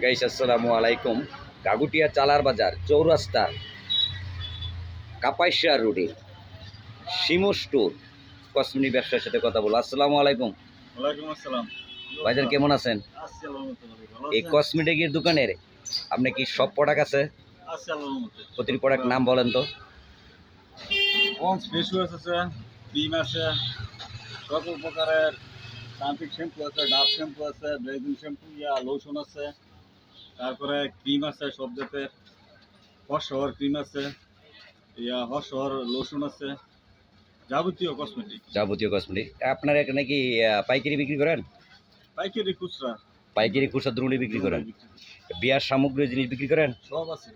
Guys আসসালামু আলাইকুম। গাগুটিয়া চালার বাজার চৌরাস্তা কাপাইশিয়া রোডে শিমু স্টোর কসমেটিক ব্যবসার সাথে কথা বলো। আসসালামু আলাইকুম। আসসালাম। ভাইজান কেমন আছেন? এই? কসমেটিকের দোকানের আপনি কি সব প্রোডাক্ট আছে? প্রতিটি প্রোডাক্ট নাম বলেন তো। পন্স ফেস ওয়াশ আছে? ক্রিম আছে সকল প্রকারের শ্যাম্পু আছে ডাব শ্যাম্পু আছে ব্লেজিং শ্যাম্পু ইয়া লোশন আছে। তারপরে ক্রিম আছে সব জাতের। হর্ষহর ক্রিম আছে ইয়া হর্ষহর লোশন আছে যাবতীয় কসমেটিক যাবতীয় কসমেটিক আপনার এখানে কি পাইকারি বিক্রি করেন? পাইকারি খুচরা। পাইকারি খুচরা দ্রুণী বিক্রি করেন? বিয়ার সামগ্রী জিনিস বিক্রি করেন? সব আছে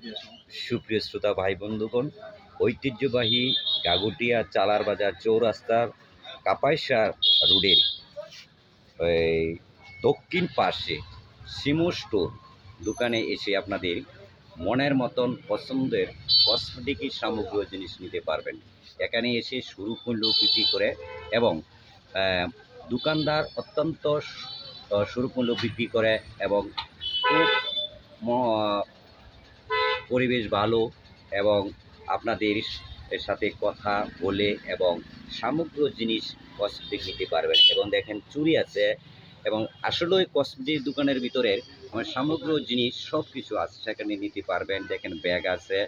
সুপ্রিয় শ্রোতা ভাই বন্ধুগণ ঐতিহ্যবাহী গাগুটিয়া চালার বাজার চৌরাস্তার কাপাইশা রোডের দক্ষিণ পাশে সিমো স্টোর। দোকানে এসে আপনাদের মনের মতন পছন্দের কসমেটিক সামগ্রী জিনিস নিতে পারবেন। এখানে এসে শুরু মূল্য বিক্রি করে এবং দোকানদার অত্যন্ত শুরু মূল্য বিক্রি করে এবং খুব পরিবেশ ভালো এবং আপনাদের সাথে কথা বলে এবং সামগ্র জিনিস কসমেটিক নিতে পারবেন। এবং দেখেন চুরি আছে এবং আসলে ওই কসমেটিক দোকানের ভিতরে আমার সামগ্র জিনিস সব কিছু আছে। সেখানে নিতে পারবেন, দেখেন ব্যাগ আছে।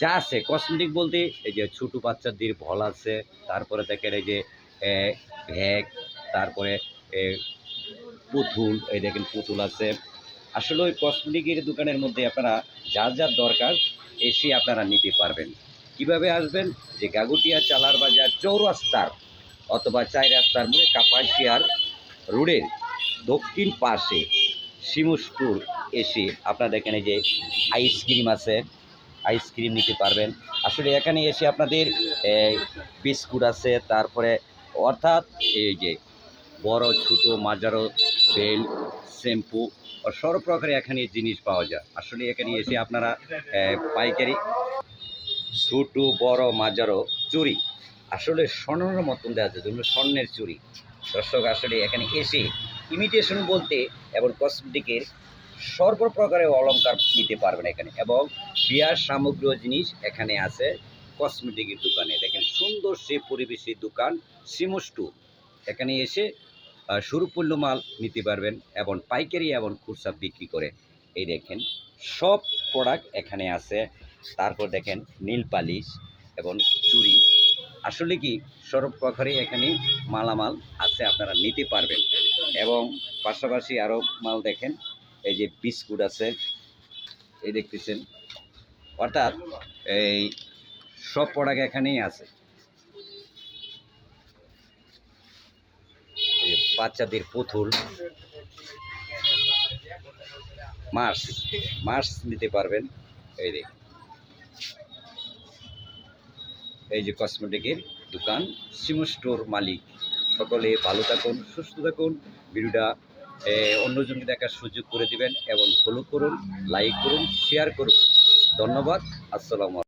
যা আছে কসমেটিক বলতে এই যে ছোটো বাচ্চাদের ভল আছে, তারপরে দেখেন এই যে ব্যাগ, তারপরে পুতুল, এই দেখেন পুতুল আছে। আসলে ওই কসমেটিকের দোকানের মধ্যে আপনারা যা যার দরকার এসে আপনারা নিতে পারবেন। কীভাবে আসবেন? যে গাগুটিয়া, চালার বাজার, চৌরাস্তার অথবা চাই রাস্তার মোড়ে কাপাসিয়ার রোডের দক্ষিণ পাশে শিমু স্টোর এসে আপনাদের এখানে যে আইসক্রিম আছে আইসক্রিম নিতে পারবেন। আসলে এখানে এসে আপনাদের বিস্কুট আছে, তারপরে অর্থাৎ এই যে বড়, ছোটো, মাজারো তেল শ্যাম্পু সব প্রকারের এখানে জিনিস পাওয়া যায়। আসলে এখানে এসে আপনারা পাইকারি, ছোটো, বড়, মাজারো, চুরি। আসলে স্বর্ণের মতন দেওয়া যায় স্বর্ণের চুরি। দর্শক, আসলে এখানে এসে ইমিটেশন বলতে এবং কসমেটিকের সর্বপ্রকারের অলঙ্কার নিতে পারবেন এখানে এবং বিয়ার সামগ্রী জিনিস এখানে আছে কসমেটিকের দোকানে। দেখেন, সুন্দর সে পরিবেশের দোকান সিমস্টু এখানে এসে সুরুপূল্য মাল নিতে পারবেন এবং পাইকারি এবং খুচরা বিক্রি করে। এই দেখেন, সব প্রোডাক্ট এখানে আছে। তারপর দেখেন নীল পালিশ এবং চুড়ি। আসলে কি সর্ব প্রকারে এখানে মালামাল আছে, আপনারা নিতে পারবেন। এবং পাশাপাশি আরও মাল দেখেন, এই যে বিস্কুট আছে, এই দেখতেছেন। অর্থাৎ এই সব প্রোডাক্ট এখানেই আছে। বাচ্চাদের পুতুল। মার্স মার্স নিতে পারবেন, এই দেখ এই যে কসমেটিকের দোকান সিমো স্টোর মালিক। সকলে ভালো থাকুন, সুস্থ থাকুন। ভিডিওটা অন্যজনকে দেখার সুযোগ করে দিবেন এবং ফলো করুন লাইক করুন শেয়ার করুন। ধন্যবাদ, আসসালামু